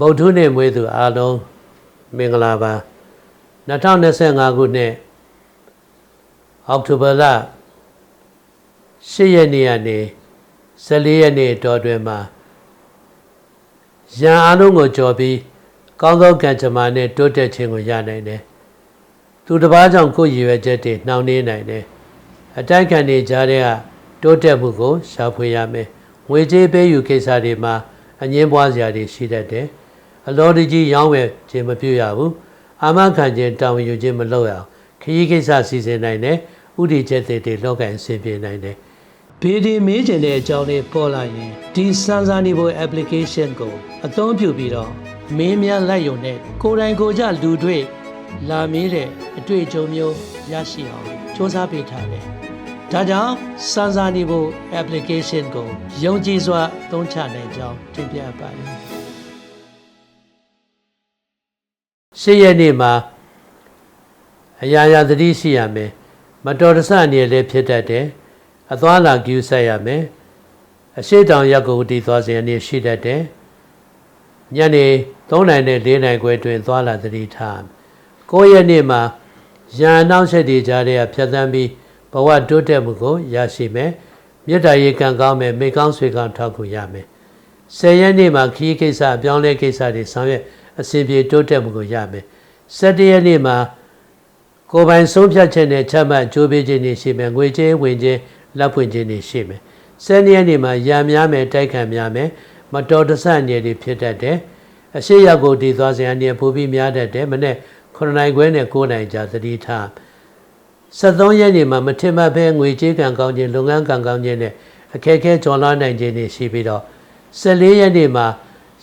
ဗုဒ္ဓနေ့မွေးသူအားလုံးမင်္ဂလာပါ2025ခုနှစ်အောက်တိုဘာလ10ရက်နေ့ကနေ14ရက်နေ့တော်တွင်မှာရန်အားလုံးကိုကြော်ပြီးကောင်းသောကံကြမ္မာနဲ့တိုးတက်ခြင်းကိုရနိုင်တယ်သူတစ်ပါးကြောင့်ကိုယ်ရည်ရွယ်ချက်တွေနှောင့်နှေးနိုင်တယ်အတိုက်ခံနေကြတဲ့ကတိုးတက်မှုကိုရှာဖွေရမယ်ငွေကြေးပေးယူကိစ္စတွေမှာအငင်းပွားစရာတွေရှိတတ်တယ် အလောတကြီးရောင်းဝယ်ခြင်းမပြုရဘူးအာမခံခြင်းတာဝန်ယူခြင်းမလုပ်ရအောင်ခရီးကိစ္စစီစဉ်နိုင်တယ်ဥတီချက်တွေတွေလောက်ကန်ဆင်ပြေနိုင်တယ်ဘေဒီမေးကျင်တဲ့အကြောင်းလေးပေါ်လာရင်ဒီစန်စာနီဘို application ကို အသုံးပြုပြီးတော့မင်းများလိုက်ရုံနဲ့ကိုယ်တိုင်ကိုယ်ကြလူတွေ့လာမေးတဲ့အတွေ့အကြုံမျိုးရရှိအောင်စ조사ပေးထားတယ်ဒါကြောင့်စန်စာနီဘို application ကိုယုံကြည်စွာသုံးချနိုင်ကြောင်းတင်ပြပါတယ် ရှေ့ရက်နေ့မှာအရာရာသတိရှိရမယ်မတော်တဆအနေနဲ့ဖြစ်တတ်တယ်အသွားလာကြည့်ဆက်ရမယ်အရှိတောင်ရက်ကိုတည်သွားစဉ်အနေရှိတတ်တယ်ညနေ3နိုင်နဲ့4နိုင်ခွဲတွင်သွားလာသတိထား9ရက်နေ့မှာရန်နောက်ဆက်တွေကြားတဲ့ဖြတ်သန်းပြီးဘဝတိုးတက်မှုကိုရရှိမယ်မေတ္တာရေကံကောင်းမယ်မိကောင်းဆွေကောင်းထောက်ခုရမယ်10ရက်နေ့မှာခရီးကိစ္စအပြောင်းလဲကိစ္စတွေဆောင်ရွက် အစဉ်ပြေတိုးတက်မှုကိုရမယ်17ရက်နေ့မှာကိုယ်ပိုင်ဆုံးဖြတ်ချက်နဲ့ချက်မှတ်ကြိုးပေးခြင်းတွေရှိမယ်ငွေကြေးဝင်ခြင်းလက်ဖွင့်ခြင်းတွေရှိမယ်10ရက်နေ့မှာရံများမယ်တိုက်ခံများမယ်မတော်တဆအနေတွေဖြစ်တတ်တယ်အရှိရောက်ကိုတည်သွားစဉ်အနေပိုပြီးများတတ်တယ်မနေ့9နိုင်ခွဲနဲ့9နိုင်ကြာသတိထား73ရက်နေ့မှာမထင်မှတ်ဘဲငွေကြေးကံကောင်းခြင်းလုပ်ငန်းကံကောင်းခြင်းနဲ့အခက်အခဲကျော်လွှားနိုင်ခြင်းတွေရှိပြီးတော့14ရက်နေ့မှာ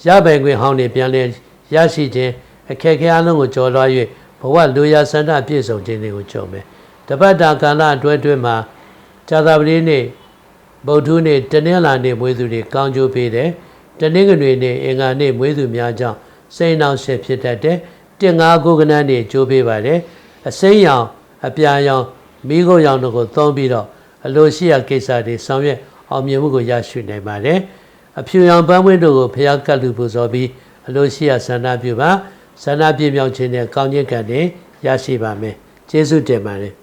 ရပိုင်ခွင့်ဟောင်းတွေပြန်လည် ရရှိခြင်းအခက်အခဲအလုံးကိုကျော်လွှား၍ဘဝလူရဆန္ဒပြည့်စုံခြင်းတွေကိုကြုံမယ်တပတ်တာကာလအတွဲအတွဲမှာဇာတာပတိနေ့ဗုဒ္ဓနေ့တနင်္လာနေ့မွေးသူတွေကောင်းကျိုးပေးတယ်တနင်္ဂနွေနေ့အင်္ဂါနေ့မွေးသူများကြောင့်စိတ်နှောင့်ယှက်ဖြစ်တတ်တယ်တင်ငါးကိုကနန်းနေ့ကျိုးပေးပါတယ်အစိမ်းရောင်အပြာရောင်မိခိုးရောင်တို့ကိုသုံးပြီးတော့အလိုရှိရာကိစ္စတွေဆောင်ရွက်အောင်မြင်မှုကိုရရှိနိုင်ပါတယ်အဖြူရောင်ပန်းပွင့်တို့ကိုဖျားကတ်လူပူဇော်ပြီး အလိုရှိရာဆန္ဒပြုပါဆန္ဒပြမြောက်ခြင်းနဲ့ကောင်းခြင်းကံတွေရရှိပါမယ်ကျေးဇူးတင်ပါတယ်